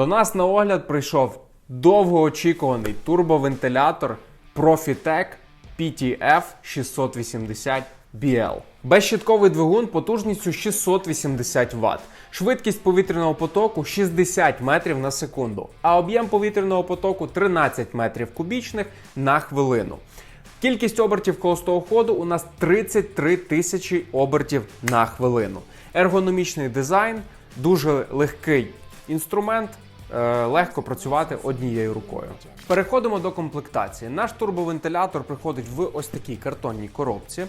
До нас на огляд прийшов довгоочікуваний турбовентилятор Profitec PTF 680 BL. Безщитковий двигун потужністю 680 Вт. Швидкість повітряного потоку 60 метрів на секунду, а об'єм повітряного потоку 13 метрів кубічних на хвилину. Кількість обертів холостого ходу у нас 33 тисячі обертів на хвилину. Ергономічний дизайн, дуже легкий інструмент, легко працювати однією рукою. Переходимо до комплектації. Наш турбовентилятор приходить в ось такій картонній коробці.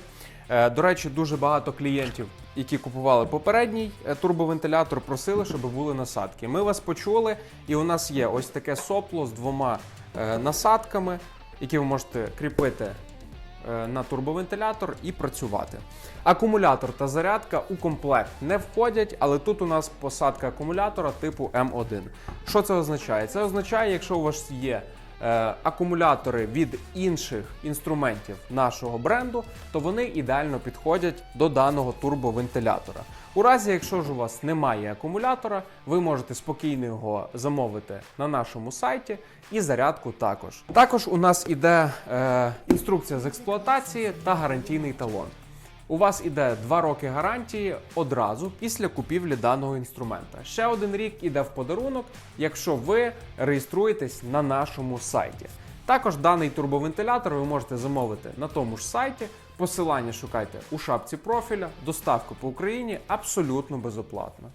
Е, До речі, дуже багато клієнтів, які купували попередній е, турбовентилятор, просили, щоб були насадки. Ми вас почули, і у нас є ось таке сопло з двома е, насадками, які ви можете кріпити е, на турбовентилятор і працювати. Акумулятор та зарядка у комплект не входять, але тут у нас посадка акумулятора типу М1. Що це означає? Це означає, якщо у вас є е, акумулятори від інших інструментів нашого бренду, то вони ідеально підходять до даного турбовентилятора. У разі, якщо ж у вас немає акумулятора, ви можете спокійно його замовити на нашому сайті і зарядку також. Також у нас іде е, інструкція з експлуатації та гарантійний талон. У вас іде 2 роки гарантії одразу після купівлі даного інструмента. Ще один рік іде в подарунок, якщо ви реєструєтесь на нашому сайті. Також даний турбовентилятор ви можете замовити на тому ж сайті. Посилання шукайте у шапці профіля, доставка по Україні абсолютно безоплатно.